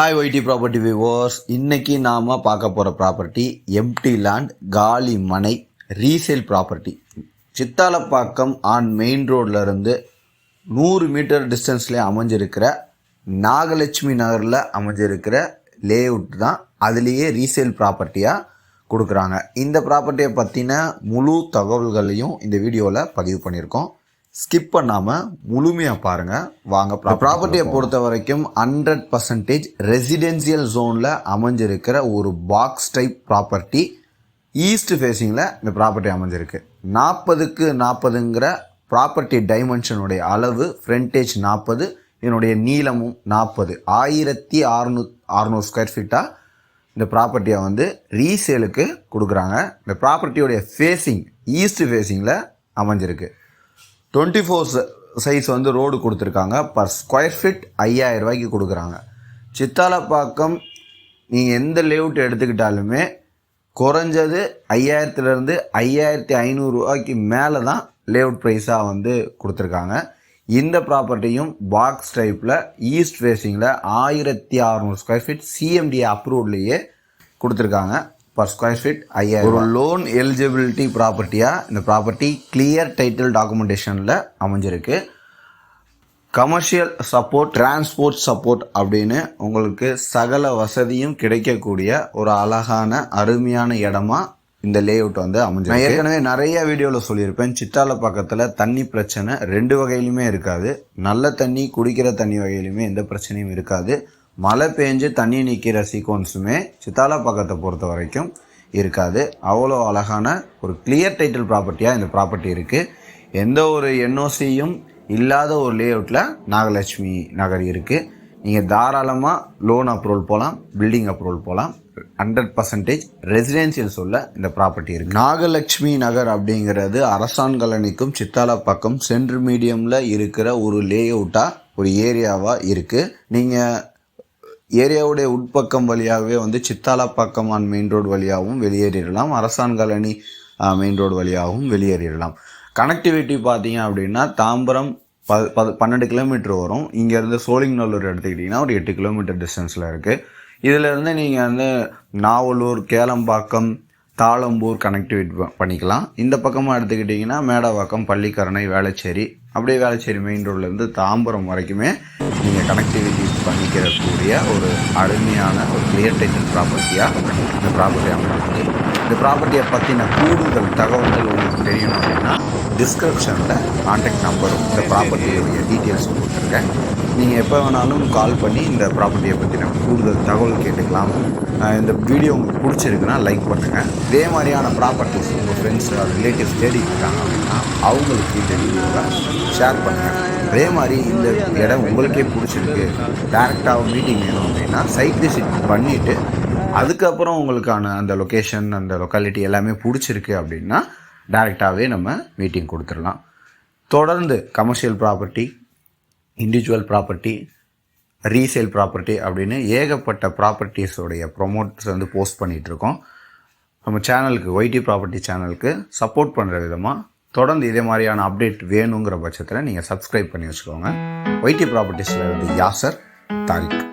Hi YT property viewers இன்னைக்கு நாம் பார்க்க போகிற ப்ராப்பர்ட்டி எம்டி லேண்ட் காலி மனை resale property Chithalapakkam on main ரோட்லேருந்து நூறு மீட்டர் டிஸ்டன்ஸ்லேயே அமைஞ்சிருக்கிற நாகலட்சுமி நகரில் அமைஞ்சிருக்கிற லேஅவுட் தான் அதுலேயே ரீசேல் ப்ராப்பர்ட்டியாக கொடுக்குறாங்க. இந்த ப்ராப்பர்ட்டியை பற்றின முழு தகவல்களையும் இந்த வீடியோவில் பதிவு பண்ணியிருக்கோம். ஸ்கிப் பண்ணாமல் முழுமையாக பாருங்கள் வாங்க ப்ராப்பர்ட்டியை பொறுத்த வரைக்கும் ஹண்ட்ரட் பர்சன்டேஜ் ரெசிடென்சியல் ஜோனில் அமைஞ்சிருக்கிற ஒரு பாக்ஸ் டைப் ப்ராப்பர்ட்டி ஈஸ்ட் ஃபேஸிங்கில் இந்த ப்ராப்பர்ட்டி அமைஞ்சிருக்கு. நாற்பதுக்கு நாற்பதுங்கிற ப்ராப்பர்ட்டி டைமென்ஷனுடைய அளவு ஃப்ரண்டேஜ் நாற்பது இதனுடைய நீளமும் நாற்பது ஆயிரத்தி அறுநூ அறுநூறு ஸ்கொயர் ஃபீட்டாக இந்த ப்ராப்பர்ட்டியை வந்து ரீசேலுக்கு கொடுக்குறாங்க. இந்த ப்ராப்பர்ட்டியோடைய ஃபேஸிங் ஈஸ்ட் ஃபேஸிங்கில் அமைஞ்சிருக்கு. டுவெண்ட்டி ஃபோர் சைஸ் வந்து ரோடு கொடுத்துருக்காங்க. பர் ஸ்கொயர் ஃபீட் ஐயாயிரம் ரூபாய்க்கு கொடுக்குறாங்க. சித்தாலப்பாக்கம் நீங்கள் எந்த லேவுட் எடுத்துக்கிட்டாலுமே குறைஞ்சது ஐயாயிரத்துலேருந்து ஐயாயிரத்தி ஐநூறுரூவாய்க்கு மேலே தான் லேவுட் ப்ரைஸாக வந்து கொடுத்துருக்காங்க. இந்த ப்ராப்பர்ட்டியும் பாக்ஸ் டைப்பில் ஈஸ்ட் ஃபேஸிங்கில் ஆயிரத்தி அறநூறு ஸ்கொயர் ஃபீட் சிஎம்டி அப்ரூவ்லேயே கொடுத்துருக்காங்க. பர் ஸ்கொயர் ஃபீட் ஐயாயிரம் ஒரு லோன் எலிஜிபிலிட்டி ப்ராப்பர்ட்டியாக இந்த ப்ராப்பர்ட்டி கிளியர் டைட்டில் டாக்குமெண்டேஷனில் அமைஞ்சிருக்கு. கமர்ஷியல் சப்போர்ட் டிரான்ஸ்போர்ட் சப்போர்ட் அப்படின்னு உங்களுக்கு சகல வசதியும் கிடைக்கக்கூடிய ஒரு அழகான அருமையான இடமா இந்த லேஅவுட் வந்து அமைஞ்சு நான் ஏற்கனவே நிறைய வீடியோவில் சொல்லியிருப்பேன். சித்தால பக்கத்தில் தண்ணி பிரச்சனை ரெண்டு வகையிலுமே இருக்காது. நல்ல தண்ணி குடிக்கிற தண்ணி வகையிலுமே எந்த பிரச்சனையும் இருக்காது. மழை பெஞ்சு தண்ணி நிற்கிற சீக்வன்ஸுமே சித்தாலா பக்கத்தை பொறுத்த வரைக்கும் இருக்காது. அவ்வளோ அழகான ஒரு கிளியர் டைட்டில் ப்ராப்பர்ட்டியாக இந்த ப்ராப்பர்ட்டி இருக்குது எந்த ஒரு என்ஓசியும் இல்லாத ஒரு லேஅவுட்டில் நாகலட்சுமி நகர் இருக்குது நீங்கள் தாராளமாக லோன் அப்ரூவல் போகலாம் பில்டிங் அப்ரூவல் போகலாம் ஹண்ட்ரட் பர்சன்டேஜ் ரெசிடென்சியல் சொல்ல இந்த ப்ராப்பர்ட்டி இருக்குது நாகலட்சுமி நகர் அப்படிங்கிறது அரசான் கலனிக்கும் பக்கம் சென்ட்ரு மீடியமில் இருக்கிற ஒரு லேஅவுட்டாக ஒரு ஏரியாவாக இருக்குது நீங்கள் ஏரியாவுடைய உட்பக்கம் வழியாகவே வந்து சித்தாலப்பாக்கம் மெயின் ரோடு வழியாகவும் வெளியேறிடலாம். அரசான் காலனி மெயின் ரோடு வழியாகவும் வெளியேறிடலாம். கனெக்டிவிட்டி பார்த்தீங்க அப்படின்னா தாம்பரம் ப பது பன்னெண்டு கிலோமீட்டர் வரும். இங்கேருந்து சோழிங்கநல்லூர் எடுத்துக்கிட்டிங்கன்னா ஒரு எட்டு கிலோமீட்டர் டிஸ்டன்ஸில் இருக்குது இதிலேருந்து நீங்கள் வந்து நாவலூர் கேளம்பாக்கம் தாளம்பூர் கனெக்டிவிட்டி பண்ணிக்கலாம். இந்த பக்கமாக எடுத்துக்கிட்டிங்கன்னா மேடவாக்கம் பள்ளிக்கரணை வேளச்சேரி. அப்படியே வேளச்சேரி மெயின் ரோட்லேருந்து தாம்பரம் வரைக்குமே நீங்கள் கனெக்டிவிட்டி பண்ணிக்கிறக்கூடிய ஒரு அருமையான ஒரு கிளியர் டைட்டில் ப்ராப்பர்ட்டியாக இந்த ப்ராப்பர்ட்டி அமைஞ்சிருக்கு. இந்த ப்ராப்பர்ட்டியை பற்றின கூடுதல் தகவல்கள் உங்களுக்கு தெரியணும் அப்படின்னா டிஸ்கிரிப்ஷனில் கான்டாக்ட் நம்பரும் இந்த ப்ராப்பர்ட்டியுடைய டீட்டெயில்ஸும் கொடுத்துருக்கேன். நீங்கள் எப்போ வேணாலும் கால் பண்ணி இந்த ப்ராப்பர்ட்டியை பற்றின கூடுதல் தகவல் கேட்டுக்கலாம். இந்த வீடியோ உங்களுக்கு பிடிச்சிருக்குன்னா லைக் பண்ணுங்கள் இதே மாதிரியான ப்ராப்பர்ட்டிஸ் உங்கள் ஃப்ரெண்ட்ஸ் ரிலேட்டிவ்ஸ் தேடி இருக்காங்க அப்படின்னா அவங்களுக்கு இந்த வீடியோவை ஷேர் பண்ணுங்கள் அதே மாதிரி இந்த இடம் உங்களுக்கே பிடிச்சிருக்கு டேரெக்டாக மீட்டிங் வேணும் அப்படின்னா சைட் விசிட் பண்ணிவிட்டு அதுக்கப்புறம் உங்களுக்கான அந்த லொக்கேஷன் அந்த லொக்காலிட்டி எல்லாமே பிடிச்சிருக்கு அப்படின்னா டேரெக்டாகவே நம்ம மீட்டிங் கொடுத்துடலாம். தொடர்ந்து commercial property individual property resale property அப்படின்னு ஏகப்பட்ட ப்ராப்பர்ட்டிஸோடைய ப்ரொமோட்ஸ் வந்து போஸ்ட் பண்ணிகிட்ருக்கோம் நம்ம சேனலுக்கு ஒய்டி ப்ராப்பர்ட்டி சேனலுக்கு சப்போர்ட் பண்ணுற விதமாக தொடர்ந்து இதே மாதிரியான அப்டேட் வேணுங்கிற பட்சத்தில் நீங்கள் சப்ஸ்கிரைப் பண்ணி வச்சுக்கோங்க. ஒய்டி ப்ராப்பர்ட்டிஸில் இருந்து யாசர் தாரிக்.